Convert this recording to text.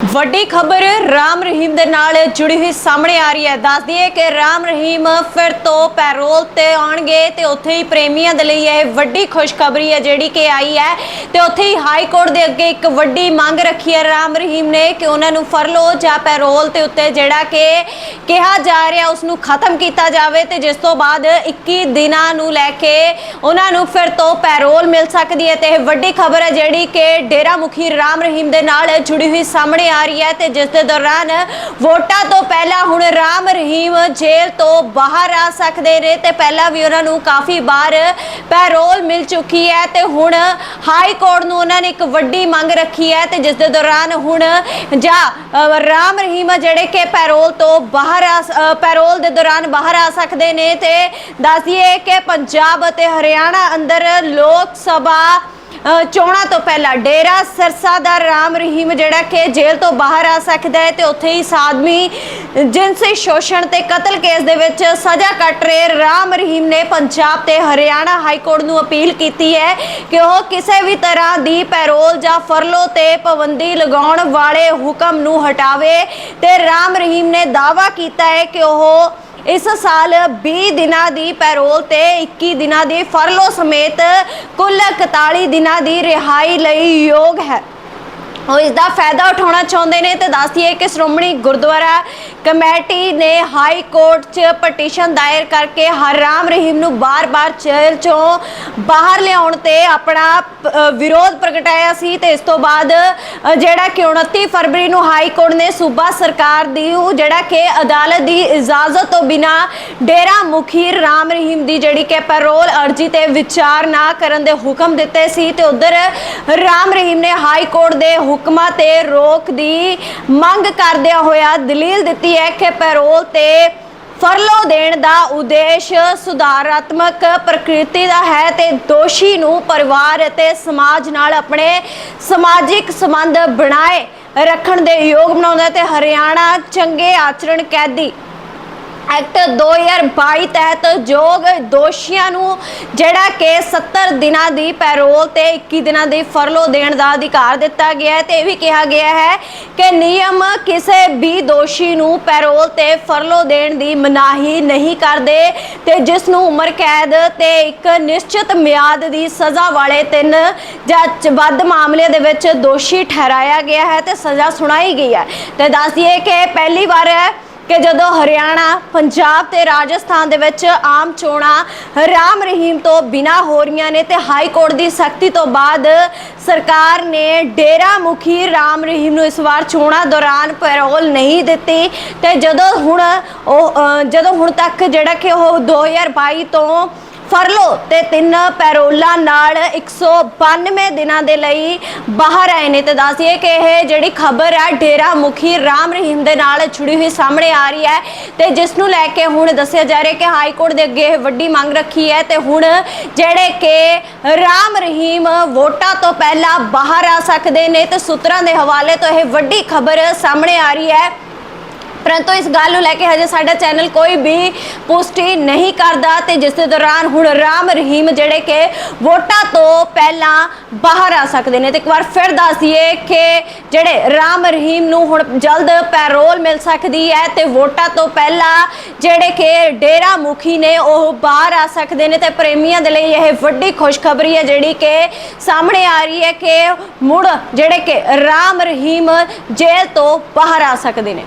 ਵੱਡੀ ਖਬਰ ਰਾਮ ਰਹੀਮ ਦੇ ਨਾਲ ਜੁੜੀ ਹੋਈ ਸਾਹਮਣੇ ਆ ਰਹੀ ਹੈ। ਦੱਸ ਦਈਏ ਕਿ ਰਾਮ ਰਹੀਮ ਫਿਰ ਤੋਂ ਪੈਰੋਲ ਤੇ ਆਉਣਗੇ ਤੇ ਉੱਥੇ ਹੀ ਪ੍ਰੇਮੀਆਂ ਦੇ ਲਈ ਇਹ ਵੱਡੀ ਖੁਸ਼ਖਬਰੀ ਹੈ ਜਿਹੜੀ ਕਿ ਆਈ ਹੈ ਤੇ ਉੱਥੇ ਹੀ ਹਾਈ ਕੋਰਟ ਦੇ ਅੱਗੇ ਇੱਕ ਵੱਡੀ ਮੰਗ ਰੱਖੀ ਹੈ ਰਾਮ ਰਹੀਮ ਨੇ ਕਿ ਉਹਨਾਂ ਨੂੰ ਫਰਲੋ ਜਾਂ ਪੈਰੋਲ ਤੇ ਉੱਤੇ ਜਿਹੜਾ ਕਿ ਕਿਹਾ ਜਾ ਰਿਹਾ ਉਸ ਨੂੰ ਖਤਮ ਕੀਤਾ ਜਾਵੇ ਤੇ ਜਿਸ ਤੋਂ ਬਾਅਦ 21 ਦਿਨਾਂ ਨੂੰ ਲੈ ਕੇ ਉਹਨਾਂ ਨੂੰ ਫਿਰ ਤੋਂ ਪੈਰੋਲ ਮਿਲ ਸਕਦੀ ਹੈ ਤੇ ਇਹ ਵੱਡੀ ਖਬਰ ਹੈ ਜਿਹੜੀ ਕਿ ਡੇਰਾ ਮੁਖੀ ਰਾਮ ਰਹੀਮ ਦੇ ਨਾਲ ਜੁੜੀ ਹੋਈ ਸਾਹਮਣੇ ਆ ਰਹੀ ਹੈ ਤੇ ਜਿਸ ਦੇ ਦੌਰਾਨ ਵੋਟਾਂ ਤੋਂ ਪਹਿਲਾਂ ਹੁਣ ਰਾਮ ਰਹੀਮ ਜੇਲ੍ਹ ਤੋਂ ਬਾਹਰ ਆ ਸਕਦੇ ਨੇ ਤੇ ਪਹਿਲਾਂ ਵੀ ਉਹਨਾਂ ਨੂੰ ਕਾਫੀ ਵਾਰ ਪੈਰੋਲ ਮਿਲ ਚੁੱਕੀ ਹੈ ਤੇ ਹੁਣ ਹਾਈ ਕੋਰਟ ਨੂੰ ਉਹਨਾਂ ਨੇ ਇੱਕ ਵੱਡੀ ਮੰਗ ਰੱਖੀ ਹੈ ਤੇ ਜਿਸ ਦੇ ਦੌਰਾਨ ਹੁਣ ਜਾਂ ਰਾਮ ਰਹੀਮ ਜਿਹੜੇ ਕਿ ਪੈਰੋਲ ਤੋਂ ਬਾਹਰ ਪੈਰੋਲ ਦੇ ਦੌਰਾਨ ਬਾਹਰ ਆ ਸਕਦੇ ਨੇ ਤੇ ਦੱਸੀਏ ਕਿ ਪੰਜਾਬ ਅਤੇ ਹਰਿਆਣਾ ਅੰਦਰ ਲੋਕ ਸਭਾ ਚੋਣਾਂ ਤੋਂ ਪਹਿਲਾਂ ਡੇਰਾ ਸਰਸਾ ਦਾ ਰਾਮ ਰਹੀਮ ਜਿਹੜਾ ਕਿ ਜੇਲ੍ਹ ਤੋਂ ਬਾਹਰ ਆ ਸਕਦਾ ਹੈ ਤੇ ਉੱਥੇ ਹੀ ਸਾਦਮੀ ਜਿਨਸੀ ਸ਼ੋਸ਼ਣ ਤੇ ਕਤਲ ਕੇਸ ਦੇ ਵਿੱਚ ਸਜ਼ਾ ਕੱਟ ਰਹੇ ਰਾਮ ਰਹੀਮ ਨੇ ਪੰਜਾਬ ਤੇ ਹਰਿਆਣਾ ਹਾਈ ਕੋਰਟ ਨੂੰ ਅਪੀਲ ਕੀਤੀ ਹੈ ਕਿ ਉਹ ਕਿਸੇ ਵੀ ਤਰ੍ਹਾਂ ਦੀ ਪੈਰੋਲ ਜਾਂ ਫਰਲੋ ਤੇ ਪਾਬੰਦੀ ਲਗਾਉਣ ਵਾਲੇ ਹੁਕਮ ਨੂੰ ਹਟਾਵੇ ਤੇ ਰਾਮ ਰਹੀਮ ਨੇ ਦਾਅਵਾ ਕੀਤਾ ਹੈ ਕਿ ਉਹ ਇਸ ਸਾਲ 20 ਦਿਨਾਂ ਦੀ ਪੈਰੋਲ ਤੇ 21 ਦਿਨਾਂ ਦੀ ਫਰਲੋ ਸਮੇਤ ਕੁੱਲ 41 ਦਿਨਾਂ ਦੀ ਰਿਹਾਈ ਲਈ ਯੋਗ ਹੈ। ਉਹ ਇਸ ਦਾ ਫਾਇਦਾ ਉਠਾਉਣਾ ਚਾਹੁੰਦੇ ਨੇ ਤੇ ਦੱਸਦੀਏ ਕਿ ਸ਼੍ਰੋਮਣੀ ਗੁਰਦੁਆਰਾ ਕਮੇਟੀ ਨੇ ਹਾਈ ਕੋਰਟ 'ਚ ਪਟੀਸ਼ਨ ਦਾਇਰ ਕਰਕੇ ਹਰਾਮ ਰਹੀਮ ਨੂੰ ਬਾਰ-ਬਾਰ ਜੇਲ੍ਹ 'ਚੋਂ ਬਾਹਰ ਲਿਆਉਣ ਤੇ ਆਪਣਾ ਵਿਰੋਧ ਪ੍ਰਗਟਾਇਆ ਸੀ ਤੇ ਇਸ ਤੋਂ ਬਾਅਦ ਜਿਹੜਾ ਕਿ 29 ਫਰਵਰੀ ਨੂੰ ਹਾਈ ਕੋਰਟ ਨੇ ਸੂਬਾ ਸਰਕਾਰ ਦੀ ਉਹ ਜਿਹੜਾ ਕਿ ਅਦਾਲਤ ਦੀ ਇਜਾਜ਼ਤ ਤੋਂ ਬਿਨਾ ਡੇਰਾ ਮੁਖੀ ਰਾਮ ਰਹੀਮ ਦੀ ਜਿਹੜੀ ਕਿ ਪੈਰੋਲ ਅਰਜੀ ਤੇ ਵਿਚਾਰ ਨਾ ਕਰਨ ਦੇ ਹੁਕਮ ਦਿੱਤੇ ਸੀ ਤੇ ਉਧਰ ਰਾਮ ਰਹੀਮ ਨੇ ਹਾਈ ਕੋਰਟ ਦੇ ਹੁਕਮਾਂ ਤੇ ਰੋਕ ਦੀ ਮੰਗ ਕਰਦਿਆਂ ਹੋਇਆ ਦਲੀਲ ਦਿੱਤੀ ਹੈ ਕਿ ਪੈਰੋਲ ਤੇ ਫਰਲੋ ਦੇਣ ਦਾ ਉਦੇਸ਼ ਸੁਧਾਰਾਤਮਕ ਪ੍ਰਕਿਰਤੀ ਦਾ ਹੈ ਤੇ ਦੋਸ਼ੀ ਨੂੰ ਪਰਿਵਾਰ ਅਤੇ ਸਮਾਜ ਨਾਲ ਆਪਣੇ ਸਮਾਜਿਕ ਸੰਬੰਧ ਬਣਾਏ ਰੱਖਣ ਦੇ ਯੋਗ ਬਣਾਉਂਦਾ ਹੈ ਤੇ ਹਰਿਆਣਾ ਚੰਗੇ ਆਚਰਣ ਕੈਦੀ ਐਕਟ 2022 ਤਹਿਤ ਯੋਗ ਦੋਸ਼ੀਆਂ ਨੂੰ ਜਿਹੜਾ ਕਿ 70 ਦਿਨਾਂ ਦੀ ਪੈਰੋਲ ਤੇ 21 ਦਿਨਾਂ ਦੀ ਫਰਲੋ ਦੇਣ ਦਾ ਅਧਿਕਾਰ ਦਿੱਤਾ ਗਿਆ ਹੈ ਤੇ ਇਹ ਵੀ ਕਿਹਾ ਗਿਆ ਹੈ ਕਿ ਨਿਯਮ ਕਿਸੇ ਵੀ ਦੋਸ਼ੀ ਨੂੰ ਪੈਰੋਲ ਤੇ ਫਰਲੋ ਦੇਣ ਦੀ ਮਨਾਹੀ ਨਹੀਂ ਕਰਦੇ ਤੇ ਜਿਸ ਨੂੰ ਉਮਰ ਕੈਦ ਤੇ ਇੱਕ ਨਿਸ਼ਚਿਤ ਮਿਆਦ ਦੀ ਸਜ਼ਾ ਵਾਲੇ ਤਿੰਨ ਜਾਂ ਵੱਧ ਮਾਮਲੇ ਦੇ ਵਿੱਚ ਦੋਸ਼ੀ ਠਹਿਰਾਇਆ ਗਿਆ ਹੈ ਤੇ ਸਜ਼ਾ ਸੁਣਾਈ ਗਈ ਹੈ। ਤੇ ਦੱਸ ਕਿ ਪਹਿਲੀ ਵਾਰ ਹੈ ਕਿ ਜਦੋਂ ਹਰਿਆਣਾ, ਪੰਜਾਬ ਤੇ ਰਾਜਸਥਾਨ ਦੇ ਵਿੱਚ ਆਮ ਚੋਣਾਂ ਰਾਮ ਰਹੀਮ ਤੋਂ ਬਿਨਾ ਹੋ ਰਹੀਆਂ ਨੇ ਤੇ ਹਾਈ ਕੋਰਟ ਦੀ ਸਖਤੀ ਤੋਂ ਬਾਅਦ ਸਰਕਾਰ ਨੇ ਡੇਰਾ ਮੁਖੀ ਰਾਮ ਰਹੀਮ ਨੂੰ ਇਸ ਵਾਰ ਚੋਣਾਂ ਦੌਰਾਨ ਪੈਰੋਲ ਨਹੀਂ ਦਿੱਤੀ ਤੇ ਜਦੋਂ ਹੁਣ ਉਹ ਜਦੋਂ ਹੁਣ ਤੱਕ ਜਿਹੜਾ ਕਿ ਉਹ 2022 ਤੋਂ ਫਰਲੋ ਤੇ ਤਿੰਨ ਪੈਰੋਲਾਂ ਨਾਲ 192 ਦਿਨਾਂ ਦੇ ਲਈ ਬਾਹਰ ਆਏ ਨੇ ਤੇ ਦੱਸੀਏ ਕਿ ਇਹ ਜਿਹੜੀ ਖਬਰ ਹੈ ਡੇਰਾ ਮੁਖੀ ਰਾਮ ਰਹੀਮ ਦੇ ਨਾਲ ਜੁੜੀ ਹੋਈ ਸਾਹਮਣੇ ਆ ਰਹੀ ਹੈ ਤੇ ਜਿਸ ਨੂੰ ਲੈ ਕੇ ਹੁਣ ਦੱਸਿਆ ਜਾ ਰਿਹਾ ਕਿ ਹਾਈ ਕੋਰਟ ਦੇ ਅੱਗੇ ਇਹ ਵੱਡੀ ਮੰਗ ਰੱਖੀ ਹੈ ਤੇ ਹੁਣ ਜਿਹੜੇ ਕਿ ਰਾਮ ਰਹੀਮ ਵੋਟਾਂ ਤੋਂ ਪਹਿਲਾਂ ਬਾਹਰ ਆ ਸਕਦੇ ਨੇ ਤੇ ਸੂਤਰਾਂ ਦੇ ਹਵਾਲੇ ਤੋਂ ਇਹ ਵੱਡੀ ਖਬਰ ਸਾਹਮਣੇ ਆ ਰਹੀ ਹੈ। ਪਰੰਤੂ ਇਸ ਗੱਲ ਨੂੰ ਲੈ ਕੇ ਹਜੇ ਸਾਡਾ ਚੈਨਲ ਕੋਈ ਵੀ ਪੁਸ਼ਟੀ ਨਹੀਂ ਕਰਦਾ ਤੇ ਜਿਸ ਦੇ ਦੌਰਾਨ ਹੁਣ ਰਾਮ ਰਹੀਮ ਜਿਹੜੇ ਕਿ ਵੋਟਾਂ ਤੋਂ ਪਹਿਲਾਂ ਬਾਹਰ ਆ ਸਕਦੇ ਨੇ ਤੇ ਇੱਕ ਵਾਰ ਫਿਰ ਦੱਸ ਦਈਏ ਕਿ ਜਿਹੜੇ ਰਾਮ ਰਹੀਮ ਨੂੰ ਹੁਣ ਜਲਦ ਪੈਰੋਲ ਮਿਲ ਸਕਦੀ ਹੈ ਤੇ ਵੋਟਾਂ ਤੋਂ ਪਹਿਲਾਂ ਜਿਹੜੇ ਕਿ ਡੇਰਾ ਮੁਖੀ ਨੇ ਉਹ ਬਾਹਰ ਆ ਸਕਦੇ ਨੇ ਤੇ ਪ੍ਰੇਮੀਆਂ ਦੇ ਲਈ ਇਹ ਵੱਡੀ ਖੁਸ਼ਖਬਰੀ ਹੈ ਜਿਹੜੀ ਕਿ ਸਾਹਮਣੇ ਆ ਰਹੀ ਹੈ ਕਿ ਮੁੜ ਜਿਹੜੇ ਕਿ ਰਾਮ ਰਹੀਮ ਜੇਲ੍ਹ ਤੋਂ ਬਾਹਰ ਆ ਸਕਦੇ ਨੇ।